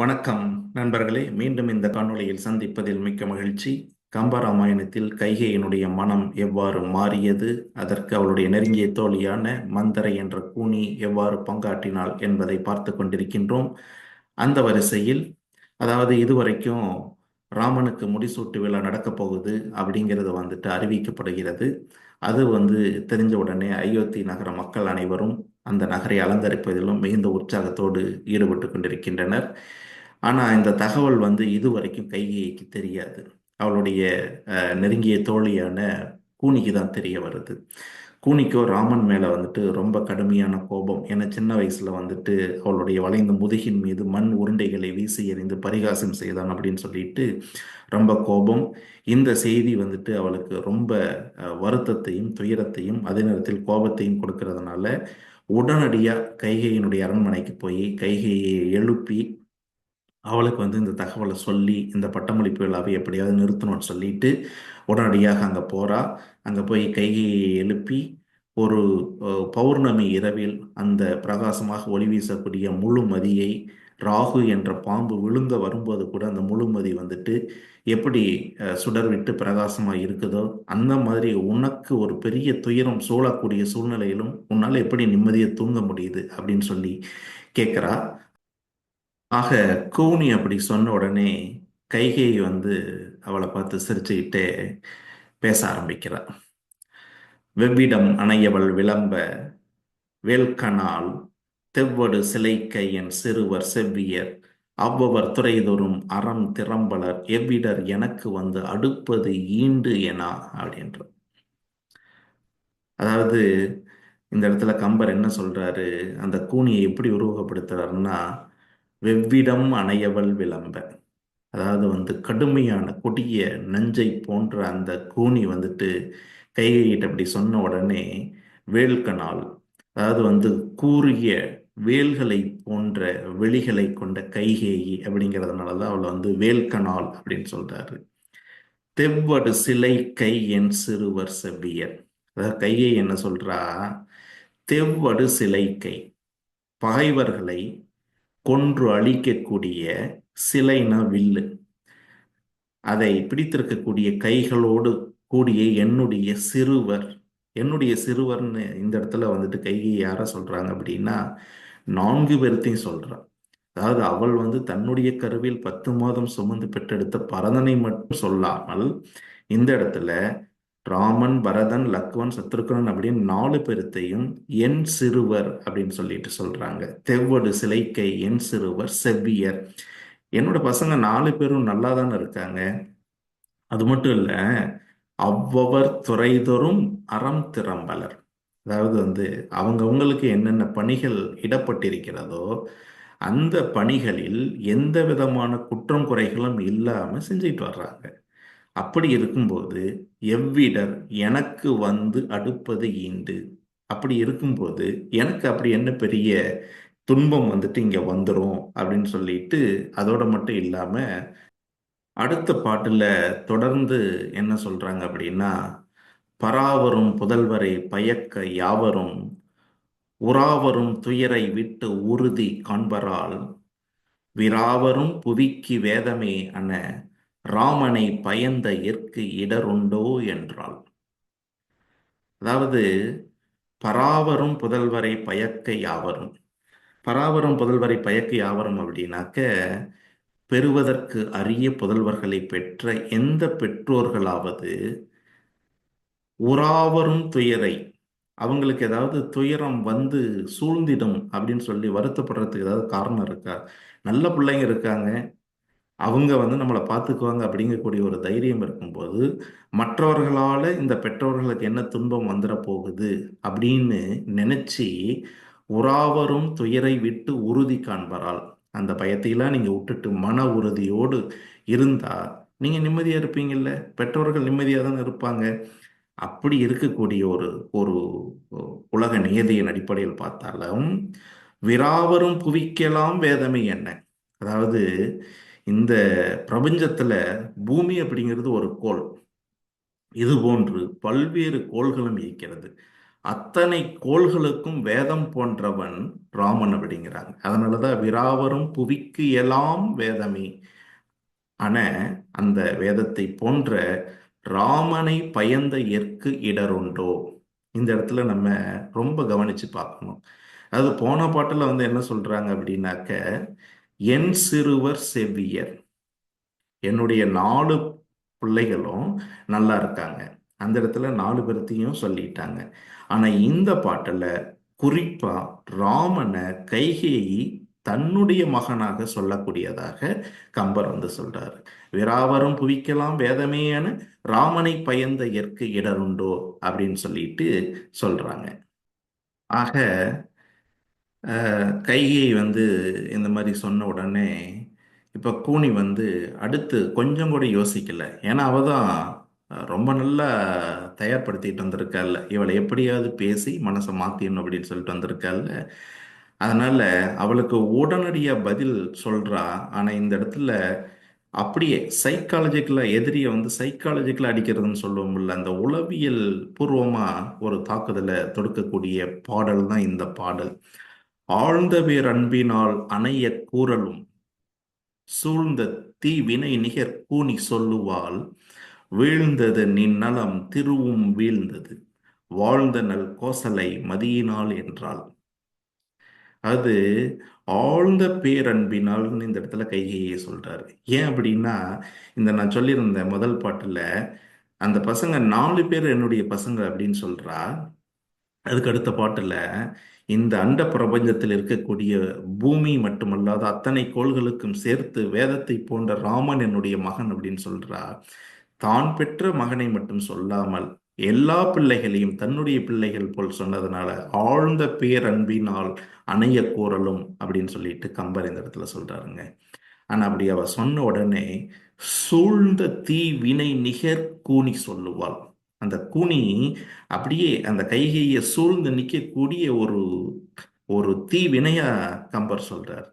வணக்கம் நண்பர்களே. மீண்டும் இந்த காணொலியில் சந்திப்பதில் மிக்க மகிழ்ச்சி. கம்பராமாயணத்தில் கைகையினுடைய மனம் எவ்வாறு மாறியது? அதற்கு அவளுடைய நெருங்கிய தோழியான மந்தரை என்ற கூனி எவ்வாறு பங்காற்றினாள் என்பதை பார்த்து கொண்டிருக்கின்றோம். அந்த வரிசையில் அதாவது இதுவரைக்கும் ராமனுக்கு முடிசூட்டு விழா நடக்கப் போகுது அப்படிங்கிறது வந்துட்டு அறிவிக்கப்படுகிறது. அது வந்து தெரிஞ்ச உடனே அயோத்தி நகர மக்கள் அனைவரும் அந்த நகரை அலங்கரிப்பதிலும் மிகுந்த உற்சாகத்தோடு ஈடுபட்டு கொண்டிருக்கின்றனர். ஆனால் இந்த தகவல் வந்து இதுவரைக்கும் கைகைக்கு தெரியாது. அவளுடைய நெருங்கிய தோழியான கூனிக்கு தான் தெரிய வருது. கூனிக்கோ ராமன் மேலே வந்துட்டு ரொம்ப கடுமையான கோபம். ஏன்னா சின்ன வயசில் வந்துட்டு அவளுடைய வளைந்த முதுகின் மீது மண் உருண்டைகளை வீசி எறிந்து பரிகாசம் செய்தான் அப்படின்னு சொல்லிட்டு ரொம்ப கோபம். இந்த செய்தி வந்துட்டு அவளுக்கு ரொம்ப வருத்தத்தையும் துயரத்தையும் அதே நேரத்தில் கோபத்தையும் கொடுக்கறதுனால உடனடியாக கைகையினுடைய அரண்மனைக்கு போய் கைகையை எழுப்பி அவளுக்கு வந்து இந்த தகவலை சொல்லி இந்த பட்டமளிப்பு விழாவை எப்படியாவது நிறுத்தணும்னு சொல்லிட்டு உடனடியாக அங்கே போகிறா அங்கே போய் கையை எழுப்பி ஒரு பௌர்ணமி இரவில் அந்த பிரகாசமாக ஒளி வீசக்கூடிய முழுமதியை ராகு என்ற பாம்பு விழுங்க வரும்போது கூட அந்த முழுமதி வந்துட்டு எப்படி சுடர் விட்டு பிரகாசமாக இருக்குதோ அந்த மாதிரி உனக்கு ஒரு பெரிய துயரம் சூழக்கூடிய சூழ்நிலையிலும் உன்னால் எப்படி நிம்மதியை தூங்க முடியுது அப்படின்னு சொல்லி கேட்குறா ஆக கூனி அப்படி சொன்ன உடனே கைகேயி வந்து அவளை பார்த்து சிரிச்சுக்கிட்டே பேச ஆரம்பிக்கிறாள் வெவ்விடம் அணையவள் விளம்ப வேல்கனால் தெவ்வடு சிலைக்கையன் சிறுவர் செவ்வியர் அவ்வவர் துறைதொரும் அறம் திறம்பலர் எவ்விடர் எனக்கு வந்து அடுப்பது ஈண்டு எனா? அப்படின்ற. அதாவது இந்த இடத்துல கம்பர் என்ன சொல்றாரு? அந்த கூனியை எப்படி உருவகப்படுத்துறாருன்னா வெவ்விடம் அணையவள் விளம்ப அதாவது வந்து கடுமையான கொடிய நஞ்சை போன்ற அந்த கூனி வந்துட்டு கைகிட்ட அப்படி சொன்ன உடனே வேல்கனால் அதாவது வந்து கூறிய வேல்களை போன்ற வெளிகளை கொண்ட கைகேயி அப்படிங்கிறதுனால தான் அவளை வந்து வேல்கனால் அப்படின்னு சொல்றாரு. தெவ்வடு சிலை கை என் சிறுவர் செவ்வியர் அதாவது கையை என்ன சொல்றா? தெவ்வடு சிலை கை. பகைவர்களை கொன்று அழிக்கக்கூடிய சிலைனா வில்லு. அதை பிடித்திருக்கக்கூடிய கைகளோடு கூடிய என்னுடைய சிறுவர் என்னுடைய சிறுவர்னு இந்த இடத்துல வந்துட்டு கையை யார சொல்றாங்க அப்படின்னா நான்கு பேர்த்தையும் சொல்றான். அதாவது அவள் வந்து தன்னுடைய கருவில் பத்து மாதம் சுமந்து பெற்றெடுத்த பரதனை மட்டும் சொல்லாமல் இந்த இடத்துல ராமன் பரதன் லக்வன் சத்ருகனன் அப்படின்னு நாலு பேர்த்தையும் என் சிறுவர் அப்படின்னு சொல்லிட்டு சொல்றாங்க. தெவ்வடு சிலைக்கை என் சிறுவர் செவ்வியர். என்னோட பசங்க நாலு பேரும் நல்லா தானே இருக்காங்க. அது மட்டும் இல்ல அவ்வவர் துறைதொறும் அறம் திறம்பலர். அதாவது வந்து அவங்கவுங்களுக்கு என்னென்ன பணிகள் இடப்பட்டிருக்கிறதோ அந்த பணிகளில் எந்த விதமான குற்றம் குறைகளும் இல்லாம செஞ்சுட்டு வர்றாங்க. அப்படி இருக்கும்போது எவ்விடர் எனக்கு வந்து அடுப்பது ஈண்டு. அப்படி இருக்கும்போது எனக்கு அப்படி என்ன பெரிய துன்பம் வந்துட்டு இங்க வந்துடும் அப்படின்னு சொல்லிட்டு அதோட மட்டும் இல்லாம அடுத்த பாட்டுல தொடர்ந்து என்ன சொல்றாங்க அப்படின்னா பராவரும் புதல்வரை பயக்க யாவரும் உறாவரும் துயரை விட்டு உறுதி காண்பரால் விராவரும் புவிக்கு வேதமே அன ராமனை பயந்த எற்கு இடருண்டோ என்றாள். அதாவது பராவரும் புதல்வரை பயக்க யாவரும் பராவரும் புதல்வரை பயக்க யாவரும் அப்படின்னாக்க பெறுவதற்கு அரிய புதல்வர்களை பெற்ற எந்த பெற்றோர்களாவது உறாவரும் துயரை அவங்களுக்கு ஏதாவது துயரம் வந்து சூழ்ந்திடும் அப்படின்னு சொல்லி வருத்தப்படுறதுக்கு ஏதாவது காரணம் இருக்கா? நல்ல பிள்ளைங்க இருக்காங்க. அவங்க வந்து நம்மளை பார்த்துக்குவாங்க அப்படிங்கக்கூடிய ஒரு தைரியம் இருக்கும்போது மற்றவர்களால் இந்த பெற்றோர்களுக்கு என்ன துன்பம் வந்துட போகுது அப்படின்னு நினச்சி உறாவரும் துயரை விட்டு உறுதி காண்பரால் அந்த பயத்தையெல்லாம் நீங்கள் விட்டுட்டு மன உறுதியோடு இருந்தால் நீங்கள் நிம்மதியாக இருப்பீங்கல்ல? பெற்றோர்கள் நிம்மதியாக தானே இருப்பாங்க. அப்படி இருக்கக்கூடிய ஒரு ஒரு உலக நியதியின் அடிப்படையில் பார்த்தாலும் விராவரும் புவிக்கலாம் வேதமை என்ன? அதாவது இந்த பிரபஞ்சத்துல பூமி அப்படிங்கிறது ஒரு கோள். இது போன்று பல்வேறு கோள்களும் இருக்கிறது. அத்தனை கோள்களுக்கும் வேதம் போன்றவன் ராமன் அப்படிங்கிறாங்க. அதனாலதான் விராவரும் புவிக்கு எல்லாம் வேதமே ஆன அந்த வேதத்தை போன்ற ராமனை பயந்த எற்கு இடருண்டோ இந்த இடத்துல நம்ம ரொம்ப கவனிச்சு பார்க்கணும். அது போன பாட்டில் வந்து என்ன சொல்றாங்க அப்படின்னாக்க என் சிறுவர் செவ்வியர். என்னுடைய நாலு பிள்ளைகளும் நல்லா இருக்காங்க. அந்த இடத்துல நாலு பேர்த்தையும் சொல்லிட்டாங்க. ஆனா இந்த பாட்டில் குறிப்பா ராமனை கைகேயி தன்னுடைய மகனாக சொல்லக்கூடியதாக கம்பர் வந்து சொல்றாரு. விராவரம் புவிக்கலாம் வேதமேயான ராமனை பயந்த எற்கு இடருண்டோ அப்படின்னு சொல்லிட்டு சொல்றாங்க. ஆக கைகை வந்து இந்த மாதிரி சொன்ன உடனே இப்போ கூனி வந்து அடுத்து கொஞ்சம் கூட யோசிக்கல. ஏன்னா அவ தான் ரொம்ப நல்லா தயார்படுத்திட்டு வந்திருக்காள். இவளை எப்படியாவது பேசி மனசை மாத்திடணும் அப்படின்னு சொல்லிட்டு வந்திருக்காள். அதனால அவளுக்கு உடனடியாக பதில் சொல்றா. ஆனால் இந்த இடத்துல அப்படியே சைக்காலஜிக்கலா எதிரியை வந்து சைக்காலஜிக்கலாக அடிக்கிறதுன்னு சொல்லுவோம்ல அந்த உளவியல் பூர்வமாக ஒரு தாக்குதலை தொடுக்கக்கூடிய பாடல் தான் இந்த பாடல். ஆழ்ந்த பேர் அன்பினால் அணைய கூறலும் சூழ்ந்த தீ வினை நிகர் கூனி சொல்லுவாள் வீழ்ந்தது நின் நலம் திருவும் வீழ்ந்தது வாழ்ந்த நல் கோசலை மதியினால் என்றாள். அது ஆழ்ந்த பேரன்பினால் இந்த இடத்துல கைகையை சொல்றாரு. ஏன் அப்படின்னா இந்த நான் சொல்லியிருந்த முதல் பாட்டுல அந்த பசங்க நாலு பேர் என்னுடைய பசங்க அப்படின்னு சொல்றா அதுக்கு அடுத்த பாட்டில் இந்த அண்ட பிரபஞ்சத்தில் இருக்கக்கூடிய பூமி மட்டுமல்லாத அத்தனை கோள்களுக்கும் சேர்த்து வேதத்தை போன்ற ராமன் என்னுடைய மகன் அப்படின்னு சொல்றா தான் பெற்ற மகனை மட்டும் சொல்லாமல் எல்லா பிள்ளைகளையும் தன்னுடைய பிள்ளைகள் போல் சொன்னதுனால ஆழ்ந்த பேரன்பினால் அணைய கூறலும் அப்படின்னு சொல்லிட்டு கம்பர் இந்த இடத்துல சொல்றாருங்க. ஆனா அப்படி அவ சொன்ன உடனே சூழ்ந்த தீ வினை நிகர் கூனி சொல்லுவாள். அந்த கூனி அப்படியே அந்த கைகையை சூழ்ந்து நிற்கக்கூடிய ஒரு ஒரு தீ வினையா கம்பர் சொல்றார்.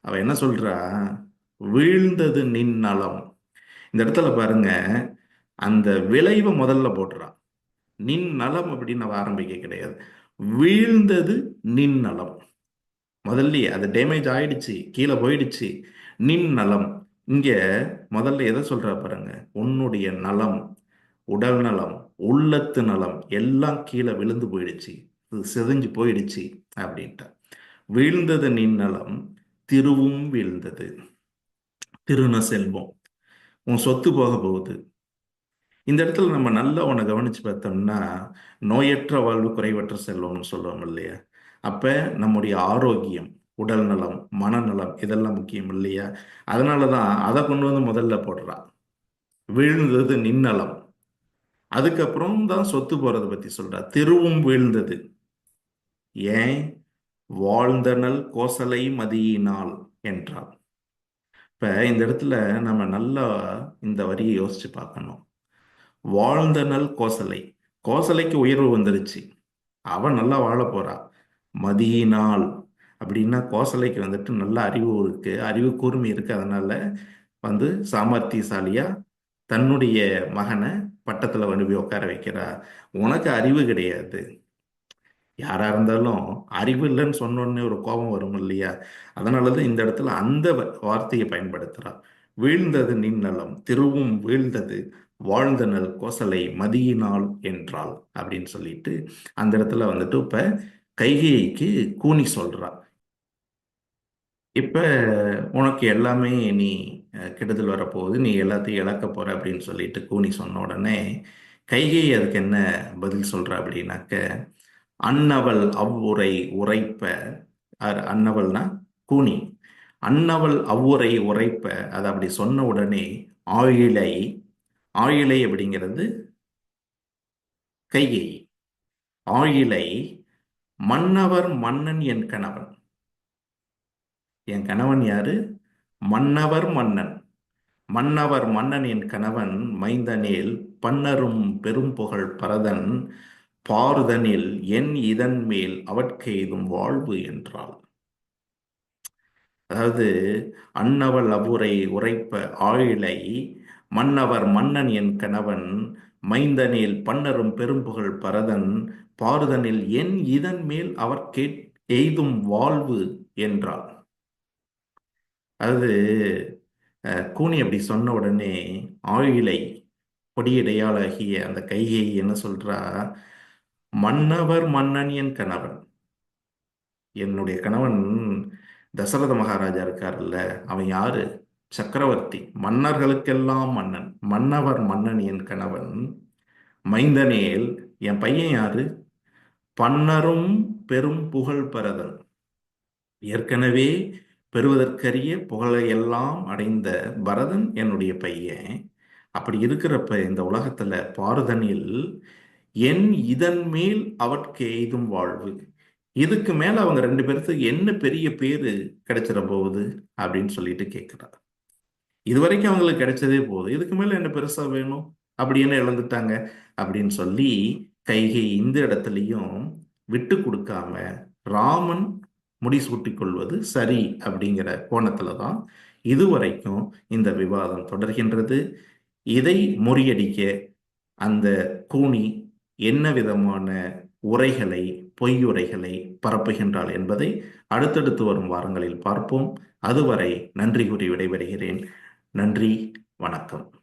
அவ என்ன சொல்றா? வீழ்ந்தது நின் நலம். இந்த இடத்துல பாருங்க அந்த விளைவை முதல்ல போடுறான் நின் நலம் அப்படின்னு அவ ஆரம்பிக்க கிடையாது. வீழ்ந்தது நின் நலம். முதல்ல அது டேமேஜ் ஆயிடுச்சு கீழே போயிடுச்சு. நின் நலம். இங்க முதல்ல எதை சொல்ற பாருங்க? உன்னுடைய நலம். உடல் நலம் உள்ளத்து நலம் எல்லாம் கீழே விழுந்து போயிடுச்சு. செதஞ்சு போயிடுச்சு அப்படின்ட்டு. வீழ்ந்தது நின் நலம் திருவும் வீழ்ந்தது. திருண செல்வம். உன் சொத்து போக போகுது. இந்த இடத்துல நம்ம நல்லா உன்னை கவனிச்சு பார்த்தோம்னா நோயற்ற வாழ்வு குறைவற்ற செல்வம்னு சொல்லுவோம் இல்லையா? அப்ப நம்முடைய ஆரோக்கியம் உடல் நலம் மனநலம் இதெல்லாம் முக்கியம் இல்லையா? அதனாலதான் அதை கொண்டு வந்து முதல்ல போடுறான் வீழ்ந்தது நின்னலம் அதுக்கப்புறம் தான் சொத்து போறதை பத்தி சொல்றா. திருவும் வீழ்ந்தது. ஏன்? வாழ்ந்தனல் கோசலை மதியினால் என்றாள். இப்ப இந்த இடத்துல நம்ம நல்லா இந்த வரியை யோசிச்சு பார்க்கணும். வாழ்ந்தனல் கோசலை. கோசலைக்கு உயர்வு வந்துருச்சு. அவன் நல்லா வாழ போறா. மதியினால். அப்படின்னா கோசலைக்கு வந்துட்டு நல்ல அறிவு இருக்கு. அறிவு கூர்மை இருக்கு. அதனால வந்து சாமர்த்தியசாலியா தன்னுடைய மகனை பட்டத்தில் வந்து போய் உட்கார வைக்கிறா. உனக்கு அறிவு கிடையாது. யாராக இருந்தாலும் அறிவு இல்லைன்னு சொன்னோடனே ஒரு கோபம் வரும் இல்லையா? அதனாலதான் இந்த இடத்துல அந்த வார்த்தையை பயன்படுத்துறா. வீழ்ந்தது நின்னலம் திருவும் வீழ்ந்தது வாழ்ந்த நல் கோசலை மதியினால் என்றாள் அப்படின்னு சொல்லிட்டு அந்த இடத்துல வந்துட்டு இப்ப கைகைக்கு கூனி சொல்றா. இப்ப உனக்கு எல்லாமே நீ கெடுதல் வரப்போகுது. நீ எல்லாத்தையும் இழக்க போற அப்படின்னு சொல்லிட்டு கூனி சொன்ன உடனே கைகை அதுக்கு என்ன பதில் சொல்ற? அப்படின்னாக்க அன்னவள் அவ்வுரை உரைப்ப அன்னவள்னா கூனி. அன்னவள் அவ்வுரை உரைப்ப அதை அப்படி சொன்ன உடனே ஆயிலை ஆயிலை அப்படிங்கிறது கைகை. ஆயிலை மன்னவர் மன்னன் என் கணவன். என் கணவன் யாரு? மன்னவர் மன்னன். மன்னவர் மன்னனின் கணவன் மைந்தனில் பன்னரும் பெரும்புகழ் பரதன் பாருதனில் என் இதன் மேல் அவற்கெய்தும் வாழ்வு என்றாள். அதாவது அன்னவள் அவுரை உரைப்ப ஆயிலை மன்னவர் மன்னன் என் கணவன் மைந்தனில் பன்னரும் பெரும்புகழ் பரதன் பாரதனில் என் இதன் மேல் அவர் கேட் எய்தும் வாழ்வு என்றாள். அது அஹ், கூனி அப்படி சொன்ன உடனே ஆயிலை கொடியடையாளாகிய அந்த கையை என்ன சொல்றா? மன்னவர் மன்னன் என் கணவன். என்னுடைய கணவன் தசரத மகாராஜா இருக்கார்ல அவன் யாரு? சக்கரவர்த்தி. மன்னர்களுக்கெல்லாம் மன்னன். மன்னவர் மன்னன் என் கணவன். மைந்தனேல் என் பையன் யாரு? பன்னரும் பெரும் புகழ் பரதன் ஏற்கனவே பெறுவதற்கரிய புகழையெல்லாம் அடைந்த பரதன் என்னுடைய பையன். அப்படி இருக்கிறப்ப இந்த உலகத்துல பாரதனில் என் இதன் மேல் அவற்கு எய்தும் வாழ்வு. இதுக்கு மேல அவங்க ரெண்டு பேர்த்துக்கு என்ன பெரிய பேரு கிடைச்சிட போகுது அப்படின்னு சொல்லிட்டு கேட்கிறார் இதுவரைக்கும் அவங்களுக்கு கிடைச்சதே போகுது இதுக்கு மேல என்ன பெருசா வேணும்? அப்படி என்ன இழந்துட்டாங்க? அப்படின்னு சொல்லி கைகை இந்த இடத்துலையும் விட்டு கொடுக்காம ராமன் முடிசூட்டி கொள்வது சரி அப்படிங்கிற கோணத்துல தான் இதுவரைக்கும் இந்த விவாதம் தொடர்கின்றது. இதை முறியடிக்க அந்த கூனி என்ன விதமான உரைகளை பொய்யுரைகளை பரப்புகின்றாள் என்பதை அடுத்தடுத்து வரும் வாரங்களில் பார்ப்போம். அதுவரை நன்றி கூறி விடைபெறுகிறேன். நன்றி வணக்கம்.